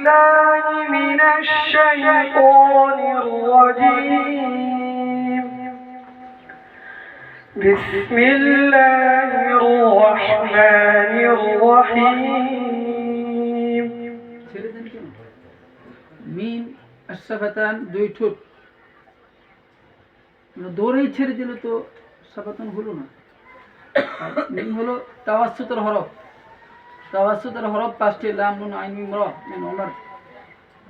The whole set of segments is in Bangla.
بالله من الشيطان الرجيم بسم الله الرحمن الرحيم ছেড়ে দেন কেন মিন আশাফাতান দুই ঠোঁট মানে দৌড়েই ছেড়ে দিলে তো সাফাতান হলো না আর মিন হলো তাওয়াসুতের হরফ তাওয়াসুতের হরফ পাঁচটি, লাম, নুন, আইন, মিম, র মিন ওমর।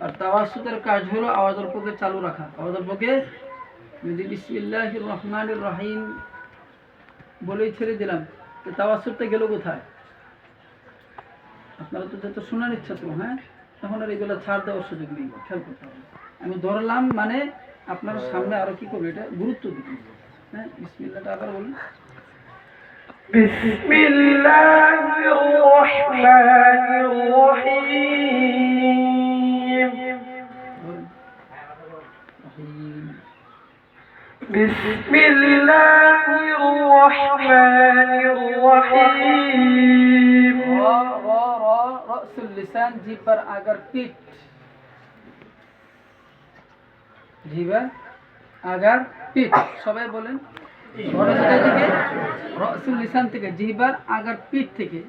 আর তাওয়াসুতের কাজ হলো আওয়াজের পক্ষে চালু রাখা। আওয়াজের পক্ষে যদি বিসমিল্লাহির রহমানির রহিম বলেই ছেড়ে দিলাম, তো তাওয়াসুরটা গেল কোথায়? আপনারা তো যত শোনার ইচ্ছা তো হ্যাঁ? তখন আর এগুলো ছাড় দেওয়ার সুযোগ নেই, খেয়াল করতে হবে। আমি ধরলাম মানে আপনার সামনে আরও কি করবে, এটা গুরুত্ব দিতে হ্যাঁ বিসমিল্লাহটা আবার বলুন। بسم الله الرحمن الرحيم বলুন। রহিম। بسم الله الرحمن الرحيم র র র রসুল লিসান জিব্বার আগার পিঠ জিবার আগার পিঠ সবাই বলেন বড় থেকে রসুল লিসান থেকে জিহ্বার আগার পিঠ থেকে।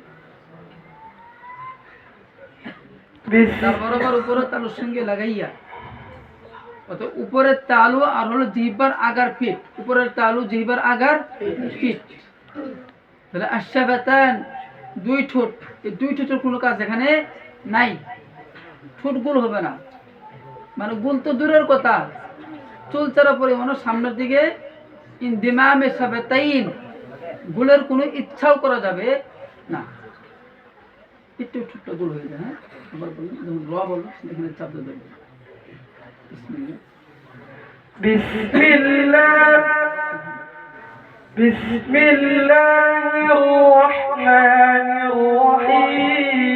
তার বরাবর উপরে তালুর সঙ্গে লাগাইয়া অত উপরের তালু আর হলো জিহ্বার আগার পিঠ উপরের তালু জিহ্বার আগার পিঠ। তাহলে আশাফাতান দুই ঠোঁট এই দুই ঠোঁটের কোনো কাজ এখানে নাই। ঠোঁট গুল হবে না। মানে গুল তো দূরের কথা। চুলচারা পরিমাণ সামনের দিকে ইন্দিমামে সাবেতাইন গোলের কোনো ইচ্ছাও করা যাবে না একটু ঠোঁটটা গোল হয়ে যায় হ্যাঁ আবার বলুন যেমন র বলুন এখানে চাপ দিয়ে দেবেন বিসমিল্লাহ। بسم الله بسم الله الرحمن الرحيم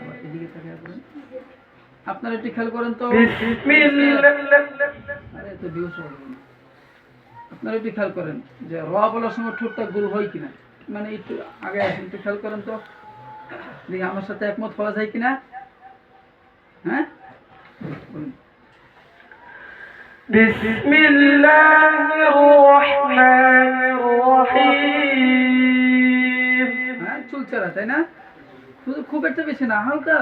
আবার এদিকে তাকিয়ে বলুন। আপনারা একটু খেয়াল করেন তো بسم الله আরে তো ভিউস হবে না। আপনারা একটু খেয়াল করেন যে র বলার সময় ঠোঁটটা গোল হয় কিনা মানে একটু আগে আসেন একটু খেয়াল করেন তো দেখি আমার সাথে একমত হওয়া যায় কিনা হ্যাঁ বলুন। بسم الله الرحمن الرحيم হ্যাঁ চুলচারা তাই না শুধু খুব একটা বেশি না হালকা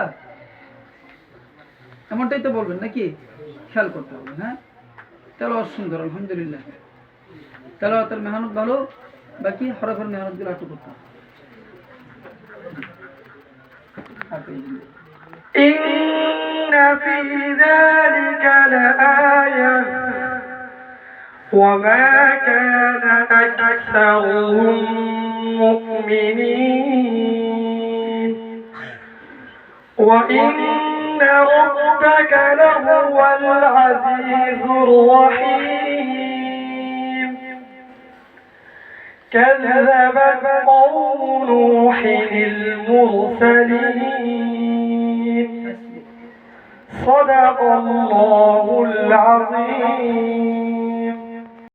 এমনটাই তো বলবেন নাকি খেয়াল করতে হবে হ্যাঁ তাহলে সুন্দর আলহামদুলিল্লাহ তাহলে তার মেহনত ভালো বাকি হরফের মেহনত গুলো একটু করতে হবে আর এই যে- إن في ذلك لآية وما كان أكثرهم مؤمنين وإن ربك لهو العزيز الرحيم كذبت قوم نوح المرسلين. صدق الله العظيم.